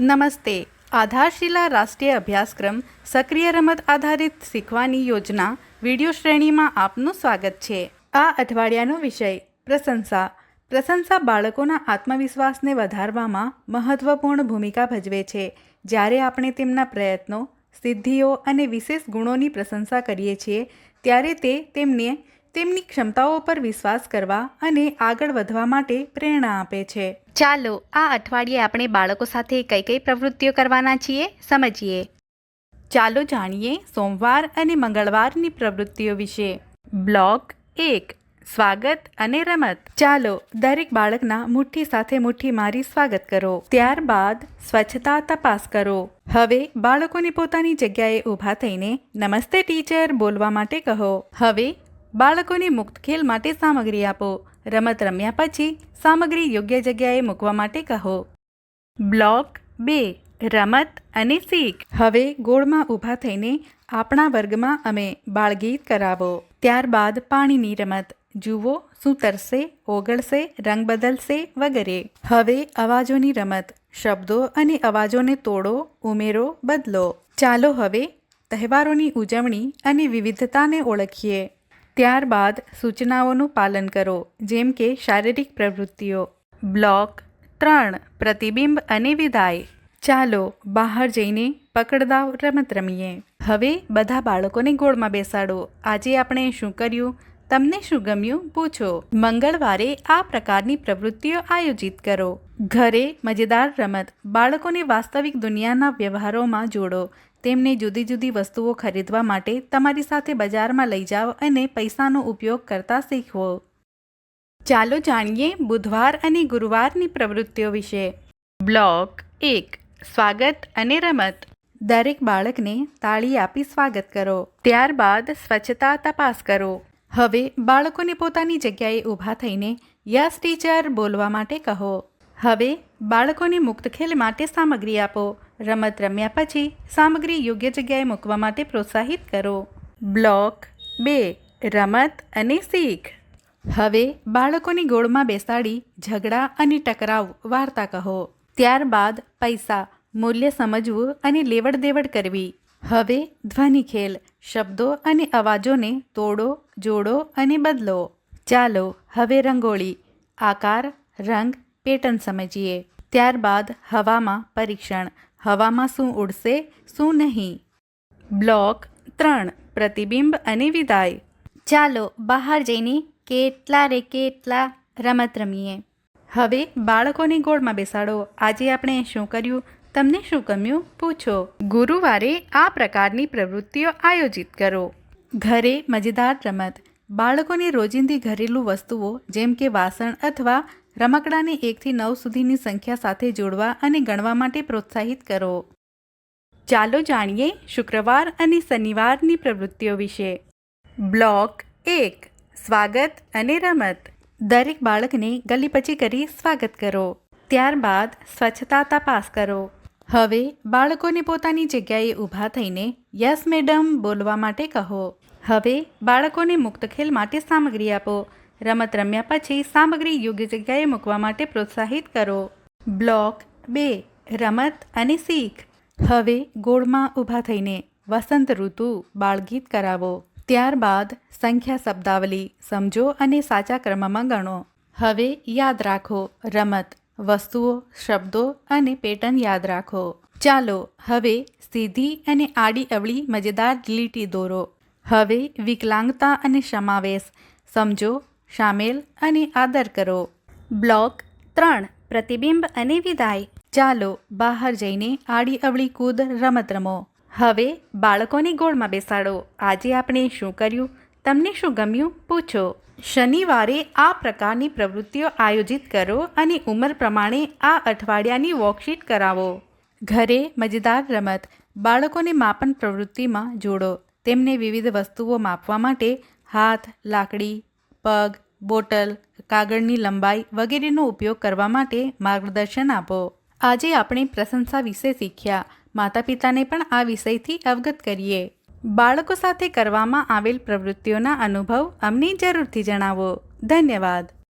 નમસ્તે. આધારશિલા રાષ્ટ્રીય અભ્યાસક્રમ સક્રિય રમત આધારિત શીખવાની યોજના વીડિયો શ્રેણીમાં આપનું સ્વાગત છે. આ અઠવાડિયાનો વિષય, પ્રશંસા. પ્રશંસા બાળકોના આત્મવિશ્વાસને વધારવામાં મહત્વપૂર્ણ ભૂમિકા ભજવે છે. જ્યારે આપણે તેમના પ્રયત્નો, સિદ્ધિઓ અને વિશેષ ગુણોની પ્રશંસા કરીએ છીએ, ત્યારે તે તેમને તેમની ક્ષમતાઓ પર વિશ્વાસ કરવા અને આગળ વધવા માટે પ્રેરણા આપે છે. ચાલો આ અઠવાડિયે આપણે બાળકો સાથે કઈ કઈ પ્રવૃત્તિઓ કરવાના છીએ? સમજીએ. ચાલો જાણીએ સોમવાર અને મંગળવારની પ્રવૃત્તિઓ વિશે. બ્લોક એક સ્વાગત અને રમત. ચાલો દરેક બાળકના મુઠ્ઠી સાથે મુઠ્ઠી મારી સ્વાગત કરો. ત્યારબાદ સ્વચ્છતા તપાસ કરો. હવે બાળકોને પોતાની જગ્યાએ ઊભા થઈને નમસ્તે ટીચર બોલવા માટે કહો. હવે બાળકોને મુક્ત ખેલ માટે સામગ્રી આપો. રમત રમ્યા પછી સામગ્રી યોગ્ય જગ્યાએ મૂકવા માટે કહો. બ્લોક બે, રમત અને શીખ. હવે ગોળમાં ઊભા થઈને આપણા વર્ગમાં અમે બાળગીત કરાવો. ત્યારબાદ પાણીની રમત. જુઓ, શું તરશે ઓગળશે રંગ બદલશે વગેરે. હવે અવાજોની રમત. શબ્દો અને અવાજોને તોડો, ઉમેરો, બદલો. ચાલો હવે તહેવારોની ઉજવણી અને વિવિધતાને ઓળખીએ. ત્યારબાદ સૂચનાઓનું પાલન કરો, જેમ કે શારીરિક પ્રવૃત્તિઓ. બ્લોક ત્રણ, પ્રતિબિંબ અને વિદાય. ચાલો બહાર જઈને પકડદાવ રમત રમીએ. હવે બધા બાળકોને ગોળમાં બેસાડો. આજે આપણે શું કર્યું? તમને શું ગમ્યું? પૂછો. મંગળવારે આ પ્રકારની પ્રવૃત્તિઓ આયોજિત કરો. ઘરે મજેદાર રમત. બાળકોને વાસ્તવિક દુનિયાના વ્યવહારોમાં જોડો. તેમને જુદી જુદી વસ્તુઓ ખરીદવા માટે તમારી સાથે બજારમાં લઈ જાઓ અને પૈસાનો ઉપયોગ કરતા શીખવો. ચાલો જાણીએ બુધવાર અને ગુરુવારની પ્રવૃત્તિઓ વિશે. બ્લોક એક, સ્વાગત અને રમત. દરેક બાળકને તાળી આપી સ્વાગત કરો. ત્યારબાદ સ્વચ્છતા તપાસ કરો. હવે બાળકોને પોતાની જગ્યાએ ઊભા થઈને યસ ટીચર બોલવા માટે કહો. હવે બાળકોને મુક્ત ખેલ માટે સામગ્રી આપો. રમત રમ્યા પછી સામગ્રી યોગ્ય જગ્યાએ મૂકવા માટે પ્રોત્સાહિત કરો. બ્લોક બે, રમત અને શીખ. હવે બાળકોની ગોળમાં બેસાડી, ઝઘડા અને ટકરાવ વાર્તા કહો. ત્યારબાદ પૈસા, મૂલ્ય સમજવું અને લેવડ દેવડ કરવી. હવે ધ્વનિ ખેલ, શબ્દો અને અવાજોને તોડો, જોડો અને બદલો. ચાલો, હવે રંગોળી. આકાર, રંગ પેટર્ન સમજીએ. ત્યારબાદ હવામાં પરીક્ષણ. હવામાં શું ઉડશે, શું નહીં? બ્લોક ત્રણ. પ્રતિબિંબ અને વિદાય. ચાલો બહાર જઈને કેટલા રે કેટલા રમત રમીએ. હવે બાળકોને ગોળમાં બેસાડો. આજે આપણે શું કર્યું? તમને શું ગમ્યું? પૂછો. ગુરુવારે આ પ્રકારની પ્રવૃત્તિઓ આયોજિત કરો. ઘરે મજેદાર રમત. બાળકોની રોજિંદી ઘરેલું વસ્તુઓ જેમ કે વાસણ અથવા રમકડાને એકથી નવ સુધીની સંખ્યા સાથે જોડવા અને ગણવા માટે પ્રોત્સાહિત કરો. ચાલો જાણીએ શુક્રવાર અને શનિવારની પ્રવૃત્તિઓ વિશે. બ્લોક એક, સ્વાગત અને રમત. દરેક બાળકને ગલી પછી કરી સ્વાગત કરો. ત્યારબાદ સ્વચ્છતા તપાસ કરો. હવે બાળકોને પોતાની જગ્યાએ ઊભા થઈને, યસ મેડમ બોલવા માટે કહો. હવે બાળકોને મુક્ત ખેલ માટે સામગ્રી આપો. રમત રમ્યા પછી સામગ્રી યોગ્ય જગ્યાએ મૂકવા માટે પ્રોત્સાહિત કરો. બ્લોક બે, રમત અને શીખ. હવે ગોળમાં ઊભા થઈને વસંત ઋતુ બાળગીત કરાવો. ત્યારબાદ સંખ્યા શબ્દાવલી સમજો અને સાચા ક્રમમાં ગણો. હવે યાદ રાખો, રમત, વસ્તુઓ, શબ્દો અને પેટર્ન યાદ રાખો. ચાલો હવે સીધી અને આડી અવળી મજેદાર લીટી દોરો. હવે વિકલાંગતા અને સમાવેશ સમજો, સામેલ અને આદર કરો. બ્લોક ત્રણ, પ્રતિબિંબ અને વિદાય. ચાલો બહાર જઈને આડી અવળી કૂદ, રમત રમો. હવે બાળકોને ગોળમાં બેસાડો. આજે આપણે શું કર્યું? તમને શું ગમ્યું? પૂછો. શનિવારે આ પ્રકારની પ્રવૃત્તિઓ આયોજિત કરો અને ઉંમર પ્રમાણે આ અઠવાડિયાની વર્કશીટ કરાવો. ઘરે મજેદાર રમત. બાળકોને માપન પ્રવૃત્તિમાં જોડો. તેમને વિવિધ વસ્તુઓ માપવા માટે હાથ, લાકડી, પગ, બોટલ, કાગળની લંબાઈ વગેરેનો ઉપયોગ કરવા માટે માર્ગદર્શન આપો. આજે આપણે પ્રશંસા વિશે શીખ્યા. માતા પિતાને પણ આ વિષયથી અવગત કરીએ. બાળકો સાથે કરવામાં આવેલ પ્રવૃત્તિઓના અનુભવ અમને જરૂરથી જણાવો. ધન્યવાદ.